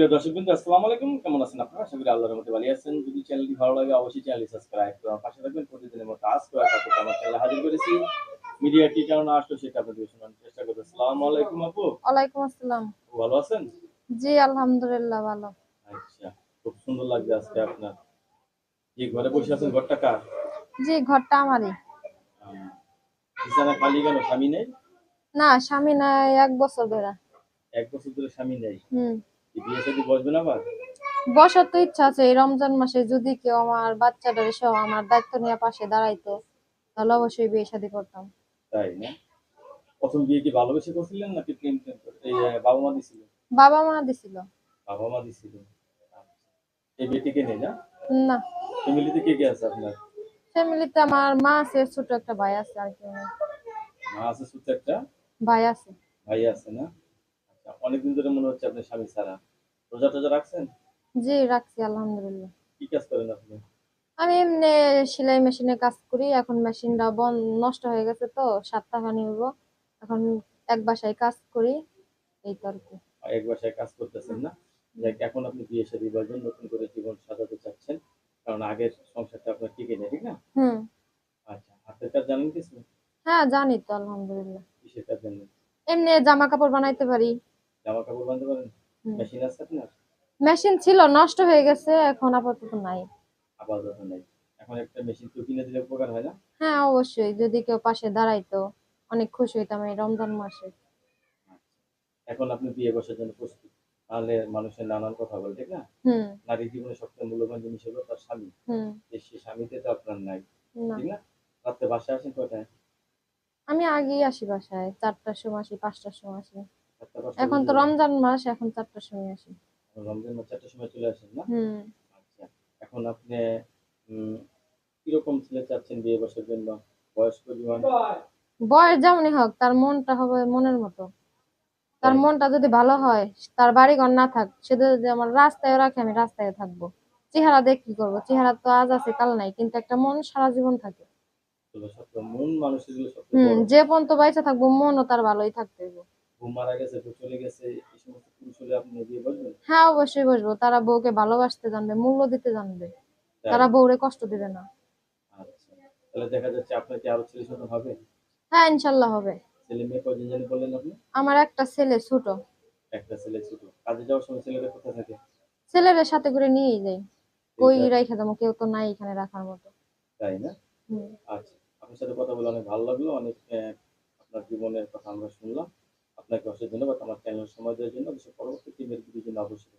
প্রিয় দর্শক বিন্দু আসসালামু আলাইকুম। কেমন আছেন আপনারা? আশা করি আল্লাহর মধ্যে ভালো আছেন। যদি চ্যানেলটি ভালো লাগে অবশ্যই চ্যানেলটি সাবস্ক্রাইব করে আমার পাশে থাকবেন। প্রতিদিনের মতো আজ করে আমার চ্যানেলে হাজির করেছি। মিডিয়া কি কারণ আসলো সেটা আপনাদের শোনার চেষ্টা করব। আসসালামু আলাইকুম আপু। ওয়ালাইকুম আসসালাম। ভালো আছেন? জি আলহামদুলিল্লাহ ভালো। আচ্ছা খুব সুন্দর লাগছে আজকে আপনার। যে ঘরে বসে আছেন ঘরটা কার? জি ঘরটা আমারই। বিছানা খালি কেন? স্বামী নেই? না স্বামী নাই এক বছর ধরে। এক বছর ধরে স্বামী নেই? হুম। কি বসার তো ইচ্ছা আছে এই রমজান মাসে যদি কেউ আমার বাচ্চাটার সহ আমার দায়িত্ব নিয়ে পাশে দাঁড়াইতো তাহলে অবশ্যই বিয়ে শাদী করতাম। তাই না? প্রথম বিয়ে কি ভালোবেসে করছিলেন নাকি প্রেম প্রেম এই বাবা মা দিছিল? বাবা মা দিছিল। বাবা মা দিছিল। আচ্ছা। এই বিয়েটিকে নেই না? না। ফ্যামিলিতে কে কে আছে আপনার? ফ্যামিলিতে আমার মা আছে ছোট একটা ভাই আছে আর কেউ নেই। মা আছে ছোট্ট একটা? ভাই আছে। ভাই আছে না? আচ্ছা অনেকদিন ধরে মনে হচ্ছে আপনি স্বামী ছাড়া। রোজা টোজা রাখছেন? জি রাখছি আলহামদুলিল্লাহ। কি কাজ করেন আপনি? আমি এমনি সেলাই মেশিনে কাজ করি এখন মেশিনটা বন নষ্ট হয়ে গেছে তো সাতটা পানি হইব। এখন এক বাসায় কাজ করি এই তো আর কি। এক বাসায় কাজ করতেছেন না? যাক এখন আপনি বিয়ে শাদী করবেন নতুন করে জীবন সাজাতে চাচ্ছেন কারণ আগের সংসারটা আপনার টিকে নেই ঠিক না? হুম। আচ্ছা হাতের কাজ জানেন কিছু? হ্যাঁ জানি তো আলহামদুলিল্লাহ। কিসের কাজ জানেন? এমনি জামা কাপড় বানাইতে পারি। জামা কাপড় বানাতে পারেন? মেশিন আছে আপনার? মেশিন ছিল নষ্ট হয়ে গেছে এখন আপাতত নাই। আপাতত নেই। এখন একটা মেশিন তো কিনে দিলে উপকার হয় না? হ্যাঁ অবশ্যই। যদি কেউ পাশে দাঁড়াইতো অনেক খুশি হইতাম এই রমজান মাসে। এখন আপনি বিয়ে বসার জন্য প্রস্তুত। তাহলে মানুষের নানান কথা বলে ঠিক না? হুম। নারী জীবনে সবচেয়ে মূল্যবান জিনিস হলো তার স্বামী। সে স্বামীতে তো আপনার নাই ঠিক না? রাত্রে বাসায় আসেন কয়টায়? আমি আগেই আসি বাসায় চারটার সময় আসি পাঁচটার সময় আসি। এখন তো রমজান মাস এখন চারটার সময় আসি রমজান মাস চারটার সময় চলে আসেন না? আচ্ছা এখন আপনি কীরকম ছেলে চাচ্ছেন বিয়ে বসার জন্য? বয়স পরিমাণ? বয়স যেমনই হোক তার মনটা হবে মনের মতো। তার মনটা যদি ভালো হয় তার বাড়ি ঘর না থাক সে যদি আমার রাস্তায় রাখে আমি রাস্তায় থাকব। চেহারা দেখ কি করব? চেহারা তো আজ আছে কাল নাই কিন্তু একটা মন সারা জীবন থাকে। যে পর্যন্ত বাইচা থাকব মনও তার ভালোই থাকতে হইব মারা গেছে বউ চলে গেছে এই সমস্ত পুরুষ আপনি বিয়ে বসবেন হ্যাঁ অবশ্যই বসবো। তারা বউকে ভালোবাসতে জানবে মূল্য দিতে জানবে। তারা বউরে কষ্ট দিবে না। আচ্ছা। তাহলে দেখা যাচ্ছে আপনার কি আরও ছেলে সন্তান হবে? হ্যাঁ হবে। ছেলে মেয়ে জানি বললেন আপনি? আমার একটা ছেলে ছোট। একটা ছেলে ছোট। কাজে যাওয়ার সময় ছেলেরা কোথায় থাকে? ছেলের সাথে করে নিয়েই যাই কই রাইখা দেবো? কেউ তো নাই এখানে রাখার মতো। তাই না? আচ্ছা। আপনার সাথে কথা বলে অনেক ভালো লাগল। অনেক আপনার জীবনের কথা আমরা শুনলাম। আপনাকে অশেষ ধন্যবাদ। আমার চ্যানেল সময় দেওয়ার জন্য। অবশ্যই পরবর্তী টিমের জন্য অবশ্যই